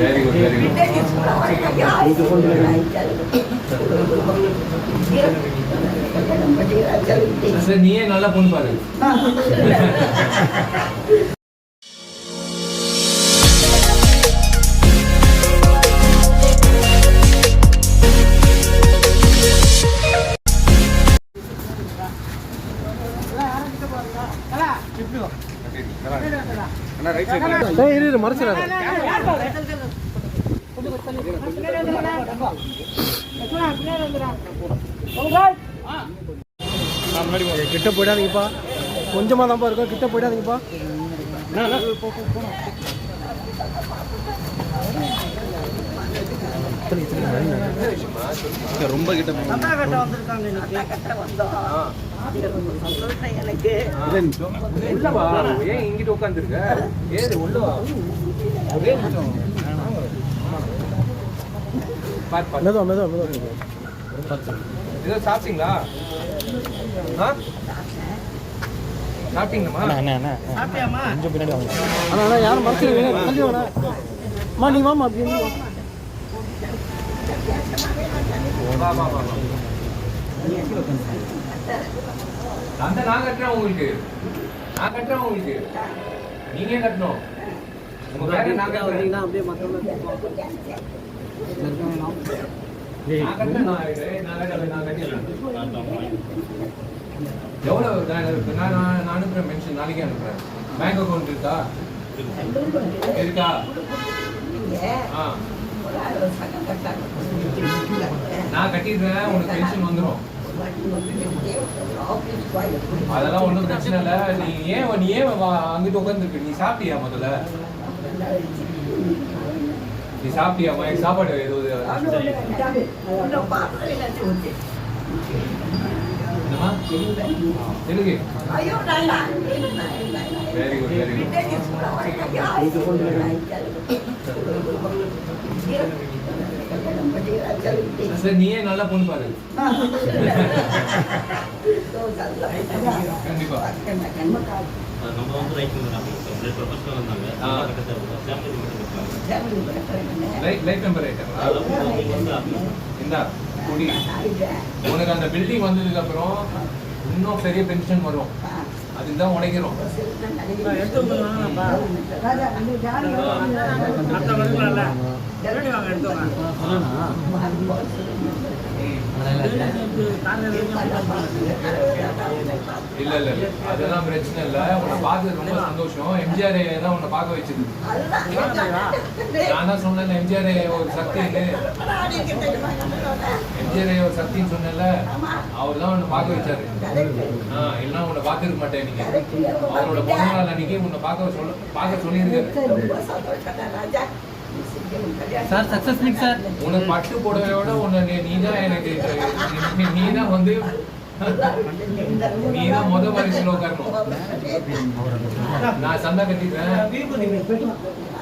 Very good very good sir நீயே நல்லா பொண்ணு பாரு. கிட்ட போயிடாதீங்கப்பா. கொஞ்சமாக தான்ப்பா இருக்கும். கிட்ட போயிடாதீங்கப்பா. ரொம்ப கிட்ட உள்ள வா ஏன் இங்கிட்ட உட்காந்துருக்க ஏறு உள்ள வா. ஒரே நிமிஷம். மெதுவா மெதுவா மெதுவா. ஏதோ சாப்பிட்டீங்களா? ஆ? சாப்பிட்டீங்கம்மா கொஞ்சம் பின்னாடி வாங்க. அண்ணா அண்ணா யாரும் அம்மா நீ வாமா அப்படி அந்த நான் கட்டுறேன் உங்களுக்கு. நான் கட்டுறேன் உங்களுக்கு. நீங்க கட்டணும். உங்க பேரை நான் கட்டுறேன். நான் நான் கட்டுறேன், நான் கட்டிடுறேன். நான் நான் நான் நான் அனுப்புறேன் மென்ஷன் நாளைக்கே அனுப்புறேன். பேங்க் அக்கௌண்ட் இருக்கா. இருக்கா. ஆ. நான் கட்டிடுறேன் உனக்கு பென்ஷன் வந்துடும் அதெல்லாம் ஒன்றும் பிரச்சனை இல்லை. நீ ஏன் நீ ஏன் அங்கிட்டு உட்காந்துருக்கு நீ சாப்பிட்டியா முதல்ல? நீ சாப்பிட்டியா? எனக்கு சாப்பாடு எதுவும் என்னம்மா? Telugu. Very good very good sir நீயே நல்லா பொண்ணு பாரு. கண்டிப்பா. நம்ம வந்து ரைட் நம்ம ப்ரொஃபஷனல் இந்தா குடி. உனக்கு அந்த பில்டிங் வந்ததுக்கு அப்புறம் இன்னும் பெரிய பென்ஷன் வரும். அதுக்கு தான் உடைக்கிறோம். இல்ல இல்ல இல்ல. அதெல்லாம் பிரச்சனை இல்ல. உன்னை பார்த்தது ரொம்ப சந்தோஷம். எம்ஜிஆர் தான் உன்னை பார்க்க வச்சது. நான் தான் சொன்னேன் எம்ஜிஆர் ஒரு சக்தி. ஒரு சக்தின்னு சொன்னேன்ல அவர் தான் உன்னை பார்க்க வச்சாரு. ஆ இல்லைன்னா உன்னை பார்த்துருக்க மாட்டேன் நீங்க. அவரோட பிறந்த நாள் அன்னைக்கு உன்னை பார்க்க சொல்ல பார்க்க சொல்லியிருக்காரு. Sir success meet sir. உனக்கு பட்டு புடவையோட உன்னை நீ தான் எனக்கு நீ தான் வந்து நீ தான் முத வரிசையில் உட்காரணும். நான் சந்தா கட்டிடுறேன்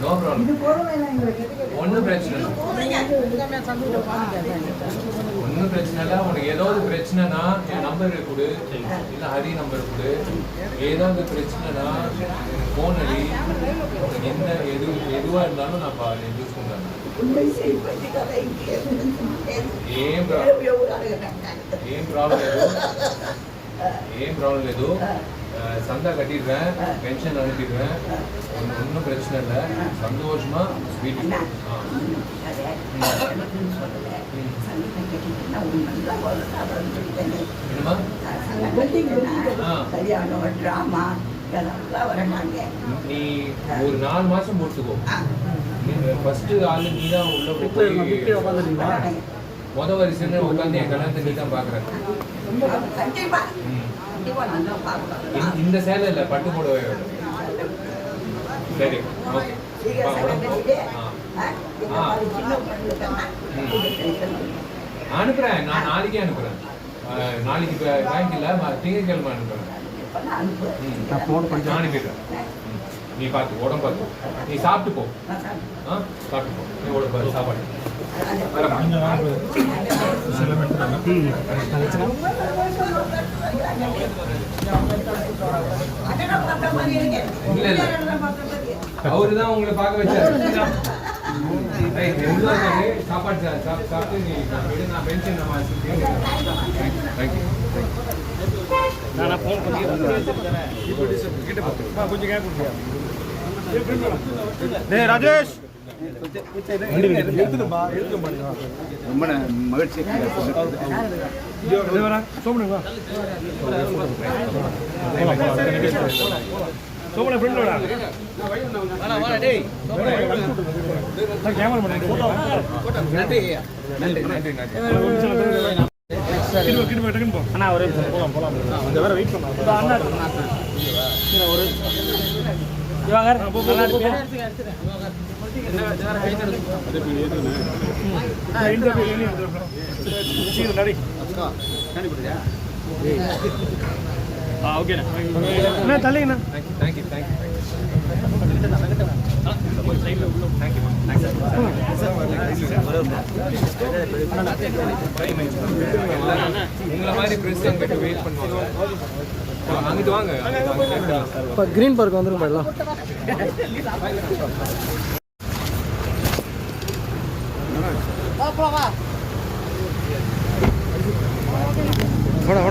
நோ ப்ராப்ளம் ஒன்றும் பிரச்சனை ஒன்றும் பிரச்சனை இல்லை. உனக்கு ஏதாவது பிரச்சனைனா என் நம்பர் கொடு. இல்லை ஹரி நம்பர் கொடு. ஏதாவது பிரச்சனைனா ஃபோன் அடி. உனக்கு என்ன எது எதுவாக இருந்தாலும் நான் பா யூஸ் பண்ணுறேன் ஏன் ப்ராப்ளம் ஏன் ப்ராப்ளம் ஏதோ ஏன் ப்ராப்ளம் ஏதோ சந்தா கட்டிடுறேன் பென்ஷன் அனுப்பிடுறேன். ஒன்றும் ஒன்றும் பிரச்சனை இல்லை. சந்தோஷமா வீட்டுக்கு நீ ஒரு நாலு மாசம் போட்டுக்கோ ஃபர்ஸ்ட் ஆளு நீ தான் உள்ள முப்பது போய் உட்காந்துருக்கீங்களா முத வரிசையில் உட்காந்து என் கல்யாணத்தை நீ தான் பார்க்குறேன் கண்டிப்பா கண்டிப்பா நல்லா பார்க்கலாம் இந்த சேலை இல்லை பட்டு புடவையோட சரி ஓகே அனுப்புறேன் நான் நாளைக்கே அனுப்புறேன். நாளைக்கு பேங்க் இல்ல திங்கட்கிழமை அனுப்புறேன். நான் பண்ணி நான் அனுப்பிடுறேன். நீ பார்த்து உடம்பு பார்த்து. நீ சாப்பிட்டு போ. சாப்பிட்டு போ. நீ உடம்பு சாப்பாடு. வரேன். அண்ணனை பார்த்த மாதிரி இருக்கு. இல்ல, இல்ல. அண்ணனை பார்த்த மாதிரி இருக்கு. அவரு தான் உங்களை பார்க்க வச்சாரு சாப்பாடு சாப்பிட்டு நீ நான் பென்ஷன் நம்ம தேங்க்யூ நான் ஃபோன் பண்ணி கொஞ்சம் கேட்க ராஜேஷ் ரொம்ப மகிழ்ச்சி சோமனுங்களா சோமனை ஃப்ரெண்டோட கேமரா நன்றி நன்றி நன்றி நன்றி அண்ணா போலாம் போலாம் கொஞ்சம் வேற வெயிட் அண்ணா ஒரு நல்லா ஓகேண்ணா. அண்ணா, தேங்க்யூ தேங்க்யூ வாங்க இப்போ கிரீன் பார்க் வந்துருங்க போயிடலாம் வாடா வாடா.